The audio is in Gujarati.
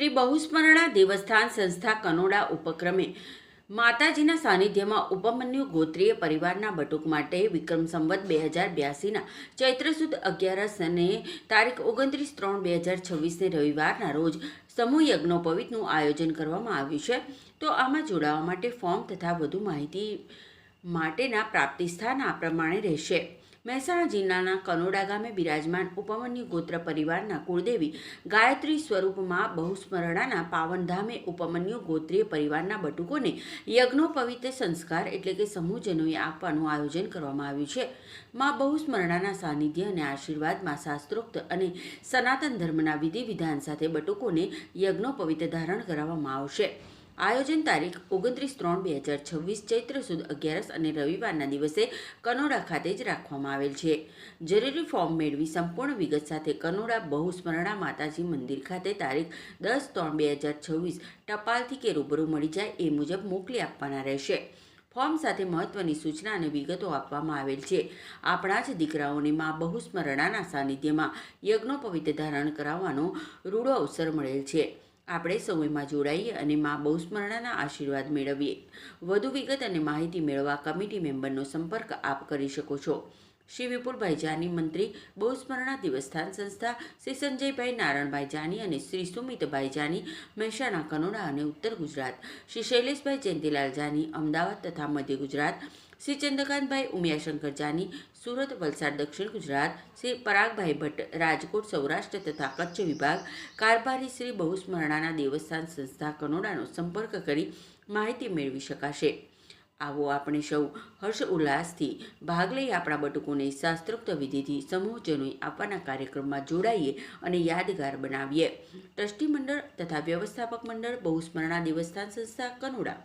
શ્રી બહુસ્મરણા દેવસ્થાન સંસ્થા કનોડા ઉપક્રમે માતાજીના સાનિધ્યમાં ઉપમન્યુ ગોત્રીય પરિવારના બટુક માટે વિક્રમ સંવત બે હજાર બ્યાસીના ચૈત્ર સુદ અગિયારસ અને તારીખ ઓગણત્રીસ ત્રણ બે હજાર છવ્વીસને રવિવારના રોજ સમૂહ યજ્ઞોપવિતનું આયોજન કરવામાં આવ્યું છે. તો આમાં જોડાવા માટે ફોર્મ તથા વધુ માહિતી માટેના પ્રાપ્તિસ્થાન આ પ્રમાણે રહેશે. મહેસાણા જિલ્લાના કનોડા ગામે બિરાજમાન ઉપમન્યુ ગોત્ર પરિવારના કુળદેવી ગાયત્રી સ્વરૂપમાં બહુસ્મરણાના પાવનધામે ઉપમન્યુ ગોત્રીય પરિવારના બટુકોને યજ્ઞોપવિત સંસ્કાર એટલે કે સમૂહજનોએ આપવાનું આયોજન કરવામાં આવ્યું છે. માં બહુસ્મરણાના સાનિધ્ય અને આશીર્વાદમાં શાસ્ત્રોક્ત અને સનાતન ધર્મના વિધિ વિધાન સાથે બટુકોને યજ્ઞોપવિત ધારણ કરાવવામાં આવશે. આયોજન તારીખ ઓગણત્રીસ ત્રણ બે હજાર છવ્વીસ ચૈત્ર સુદ અગિયારસ અને રવિવારના દિવસે કનોડા ખાતે જ રાખવામાં આવેલ છે. જરૂરી ફોર્મ મેળવી સંપૂર્ણ વિગત સાથે કનોડા બહુસ્મરણા માતાજી મંદિર ખાતે તારીખ દસ ત્રણ બે હજાર છવ્વીસ ટપાલથી કે રૂબરૂ મળી જાય એ મુજબ મોકલી આપવાના રહેશે. ફોર્મ સાથે મહત્વની સૂચના અને વિગતો આપવામાં આવેલ છે. આપણા જ દીકરાઓને માં બહુસ્મરણાના સાનિધ્યમાં યજ્ઞોપવિત ધારણ કરાવવાનો રૂડો અવસર મળેલ છે. આપણે સમયમાં જોડાઈએ અને મા બહુસ્મરણાના આશીર્વાદ મેળવીએ. વધુ વિગત અને માહિતી મેળવવા કમિટી મેમ્બરનો સંપર્ક આપ કરી શકો છો. શ્રી વિપુલભાઈ જાની મંત્રી, બહુસ્મરણા દેવસ્થાન સંસ્થા, શ્રી સંજયભાઈ નારણભાઈ જાની અને શ્રી સુમિતભાઈ જાની મહેસાણા, કનોડા અને ઉત્તર ગુજરાત. શ્રી શૈલેષભાઈ જયંતિલાલ જાની અમદાવાદ તથા મધ્ય ગુજરાત. શ્રી ચંદ્રકાંતભાઈ ઉમિયાશંકર જાની, સુરત, વલસાડ, દક્ષિણ ગુજરાત, શ્રી પરાગભાઈ ભટ્ટ, રાજકોટ, સૌરાષ્ટ્ર તથા કચ્છ વિભાગ, કારભારી શ્રી બહુસ્મરણાના દેવસ્થાન સંસ્થા કનોડાનો સંપર્ક કરી માહિતી મેળવી શકાશે. આવો આપણે સૌ હર્ષ ઉલ્લાસથી ભાગ લઈ આપણા બટુકોને શાસ્ત્રોક્ત વિધિથી સમૂહજનોએ આપવાના કાર્યક્રમમાં જોડાઈએ અને યાદગાર બનાવીએ. ટ્રસ્ટી મંડળ તથા વ્યવસ્થાપક મંડળ બહુસ્મરણા દેવસ્થાન સંસ્થા કનોડા.